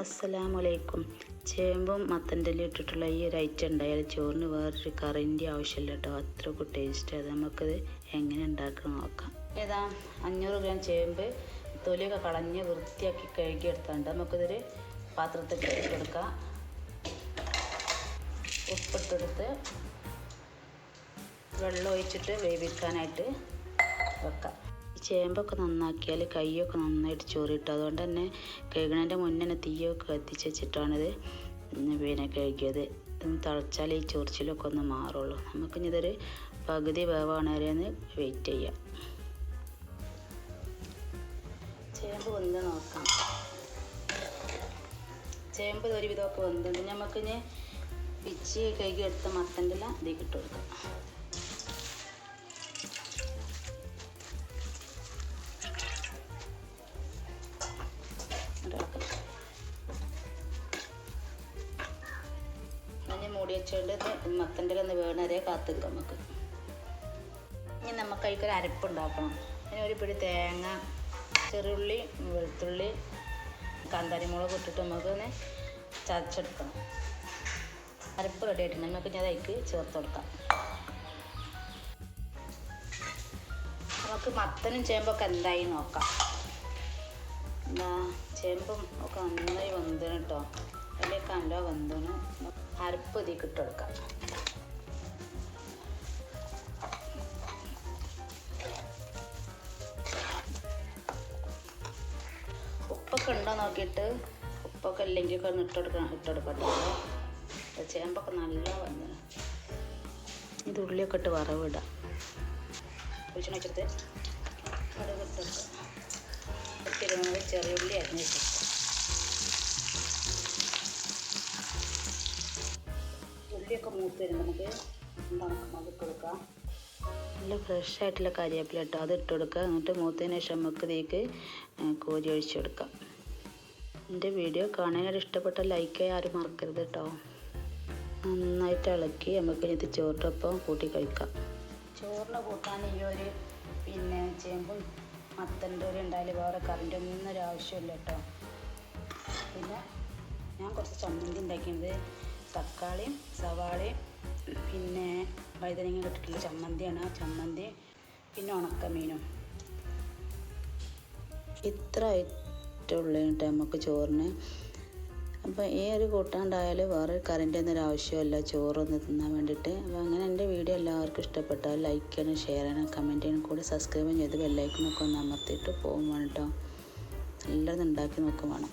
അസ്സലാമലൈക്കും ചേമ്പും മത്തന്റെലും ഇട്ടിട്ടുള്ള ഈ ഒരു ഐറ്റം ഉണ്ടായാൽ ചോറിന് വേറൊരു കറിന്റെ ആവശ്യമില്ല കേട്ടോ അത്രക്കും ടേസ്റ്റ് അത് നമുക്കത് എങ്ങനെ ഉണ്ടാക്കണം നോക്കാം. ഏതാ? അഞ്ഞൂറ് ഗ്രാം ചേമ്പ് തൊലിയൊക്കെ കളഞ്ഞ് വൃത്തിയാക്കി കഴുകി എടുത്താണ്ട് നമുക്കിതൊരു പാത്രത്തിൽ കഴുകിയെടുക്കാം ഉപ്പിട്ടെടുത്ത് വെള്ളം ഒഴിച്ചിട്ട് വേവിക്കാനായിട്ട് വെക്കാം. ചേമ്പൊക്കെ നന്നാക്കിയാൽ കൈയൊക്കെ നന്നായിട്ട് ചോറിട്ടു. അതുകൊണ്ട് തന്നെ കഴുകണതിന്റെ മുന്നേ തന്നെ തീയൊക്കെ കത്തിച്ച് വെച്ചിട്ടാണിത് പിന്നെ കഴുകിയത്. തിളച്ചാൽ ഈ ചൊറിച്ചിലൊക്കെ ഒന്ന് മാറുള്ളൂ. നമുക്ക് ഇതൊരു പകുതി വേവാണ് വരെ ഒന്ന് വെയിറ്റ് ചെയ്യാം. ചേമ്പ് വെന്ത് നോക്കാം. ചേമ്പ് ഒരു വിധമൊക്കെ വെന്തുണ്ട് നമുക്കിനി പിച്ചി കഴുകി എടുത്ത മത്തന്റെ ഇതിലേക്ക് ഇട്ട് കൊടുക്കാം. മൂടി വെച്ചുകൊണ്ട് മത്തന്റെ ഒന്ന് വേണരെ കാത്ത് നമുക്ക്. ഇനി നമുക്ക് അതിൽക്കൊരു അരപ്പുണ്ടാക്കണം അതിന് ഒരു പിടി തേങ്ങ ചെറുള്ളി വെളുത്തുള്ളി കാന്താരിമുളക് ഇട്ടിട്ട് നമുക്കൊന്ന് ചതച്ചെടുക്കണം. അരപ്പ് റെഡി ആയിട്ടുണ്ട്. നമുക്ക് ഞാൻ അതിലേക്ക് ചേർത്ത് കൊടുക്കാം. നമുക്ക് മത്തനും ചേമ്പൊക്കെ എന്തായി നോക്കാം. എന്താ ചേമ്പും ഒക്കെ നന്നായി വെന്തണം അതിലേക്ക് നല്ല വെന്തണം അരപ്പ് ഇതിലേക്ക് ഇട്ട് കൊടുക്കാം. ഉപ്പൊക്കെ ഉണ്ടോ നോക്കിയിട്ട്? ഉപ്പൊക്കെ ഇല്ലെങ്കിൽ ഒക്കെ ഒന്ന് ഇട്ടെടുക്കണം ഇട്ടെടുക്കട്ടോ ചേമ്പൊക്കെ നല്ല വന്നു. ഇത് ഉള്ളിയൊക്കെ ഇട്ട് വറവിടാം. ഒഴിച്ചു വെച്ചിട്ട് കടുക് ചെറിയ ഉള്ളി അരിഞ്ഞ് ഉള്ളിയൊക്കെ മൂത്ത് വരുമ്പോൾ നമുക്ക് എന്താണ് ഇട്ട് കൊടുക്കാം. നല്ല ഫ്രഷ് ആയിട്ടുള്ള കരിവേപ്പില ഇട്ടോ അത് ഇട്ട് കൊടുക്കുക. എന്നിട്ട് മൂത്തതിന് ശേഷം നമുക്ക് ഇതിലേക്ക് കോരി ഒഴിച്ചു കൊടുക്കാം. എന്റെ വീഡിയോ കാണാനായിട്ട് ഇഷ്ടപ്പെട്ട ലൈക്ക് ചെയ്യാൻ ആരും മറക്കരുത് കേട്ടോ നന്നായിട്ട് ഇളക്കി നമുക്ക് ഇത് ചോറിനൊപ്പം ഒപ്പം കൂട്ടി കഴിക്കാം. ചോറിന് കൂട്ടാൻ ഈ ഒരു പിന്നെ ചേമ്പും മത്തന്റെ ഒരു ഉണ്ടായാലും വേറെ കറിന്റെ ഒന്നും ഒരു ആവശ്യമില്ല കേട്ടോ പിന്നെ ഞാൻ കുറച്ച് ചമ്മന്തി ഉണ്ടാക്കിയത് തക്കാളിയും സവാളയും പിന്നെ വഴുതനങ്ങ ഇട്ടിട്ടുള്ള ചമ്മന്തിയാണ് ആ ചമ്മന്തി പിന്നെ ഉണക്കമീനും. ഇത്ര ഉള്ളു കേട്ടോ നമുക്ക് ചോറിന്. അപ്പോൾ ഈ ഒരു കൂട്ടാണ്ടായാൽ വേറെ കറന്റെ ഒന്നും ആവശ്യമില്ല ചോറൊന്ന് തിന്നാൻ വേണ്ടിയിട്ട്. അപ്പോൾ അങ്ങനെ എന്റെ വീഡിയോ എല്ലാവർക്കും ഇഷ്ടപ്പെട്ടാൽ ലൈക്ക് ചെയ്യണം ഷെയർ ചെയ്യണം കമന്റ് ചെയ്യണം. കൂടി സബ്സ്ക്രൈബ് ചെയ്ത് ബെല്ലൈക്കണൊക്കെ ഒന്ന് അമർത്തിയിട്ട് പോകും വേണം കേട്ടോ. എല്ലാവരും ഉണ്ടാക്കി നോക്കും വേണം